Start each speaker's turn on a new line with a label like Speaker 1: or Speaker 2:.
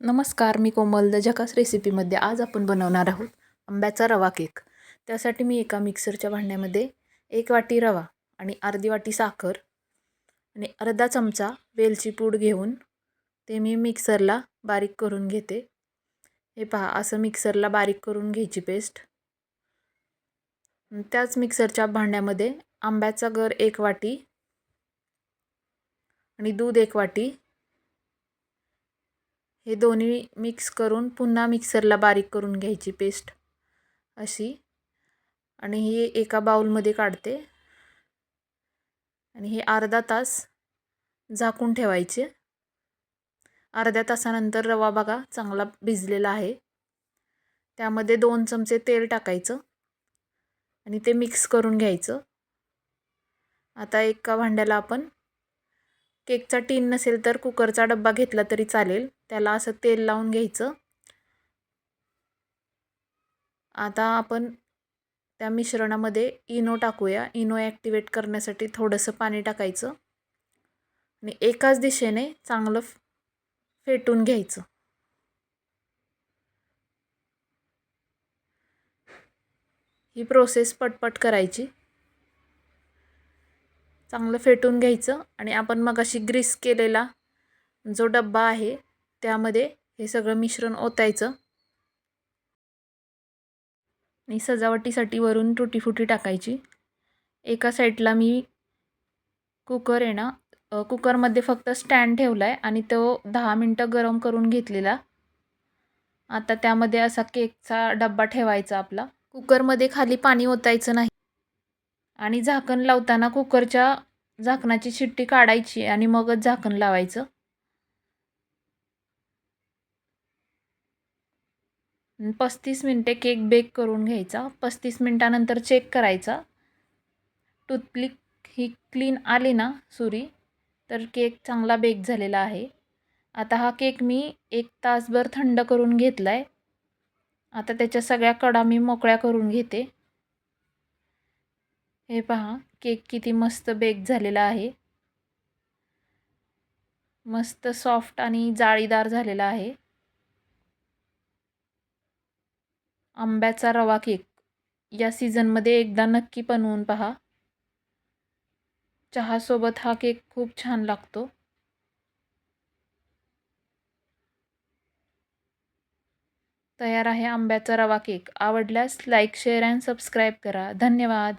Speaker 1: नमस्कार मी कोमल. द झकास रेसिपीमध्ये आज आपण बनवणार आहोत आंब्याचा रवा केक त्यासाठी मी एका मिक्सरच्या भांड्यामध्ये एक वाटी रवा आणि अर्धी वाटी साखर आणि अर्धा चमचा वेलची पूड घेऊन ते मी मिक्सरला बारीक करून घेते. हे पहा असं मिक्सरला बारीक करून घ्यायची पेस्ट त्याच मिक्सरच्या भांड्यामध्ये आंब्याचा गर एक वाटी आणि दूध एक वाटी हे दोन्ही मिक्स करून पुन्हा मिक्सरला बारीक करून घ्यायची पेस्ट अशी. आणि ही एका बाऊलमध्ये काढते. आणि हे अर्धा तास झाकून ठेवायचे. अर्ध्या तासानंतर रवा बघा चांगला भिजलेला आहे. त्यामध्ये दोन चमचे तेल टाकायचं. आणि ते मिक्स करून घ्यायचं. आता एका भांड्याला आपण केकचा टीन नसेल तर कुकरचा डब्बा घेतला तरी चालेल. त्याला असं तेल लावून घ्यायचं. आता आपण त्या मिश्रणामध्ये इनो टाकूया. इनो ॲक्टिवेट करण्यासाठी थोडंसं पाणी टाकायचं. आणि एकाच दिशेने चांगलं फेटून घ्यायचं. ही प्रोसेस पटपट करायची. चांगलं फेटून घ्यायचं आणि आपण मग अशी ग्रीस केलेला जो डब्बा आहे त्यामध्ये हे सगळं मिश्रण ओतायचं. आणि सजावटीसाठी वरून तुटीफुटी टाकायची. एका साईडला मी कुकर आहे ना कुकरमध्ये फक्त स्टँड ठेवला आहे आणि तो दहा मिनटं गरम करून घेतलेला. आता त्यामध्ये असा केकचा डब्बा ठेवायचा आपला. कुकरमध्ये खाली पाणी ओतायचं नाही. आणि झाकण लावताना कुकरच्या झाकणाची शिट्टी काढायची आणि मगच झाकण लावायचं. पस्तीस मिनटे केक बेक करून घ्यायचा. पस्तीस मिनटानंतर चेक करायचा. टूथप्लिक ही क्लीन आली ना सुरी तर केक चांगला बेक झालेला आहे. आता हा केक मी एक तासभर थंड करून घेतला आहे आता त्याच्या सगळ्या कडा मी मोकळ्या करून घेते. हे पहा केक किती मस्त बेक झालेला आहे. मस्त सॉफ्ट आणि जाळीदार झालेला आहे. आंब्याचा रवा केक. या सीझनमध्ये एकदा नक्की बनवून पहा. चहासोबत हा केक खूप छान लागतो. तयार आहे आंब्याचा रवा केक. आवडल्यास लाईक शेअर अँड सबस्क्राईब करा. धन्यवाद!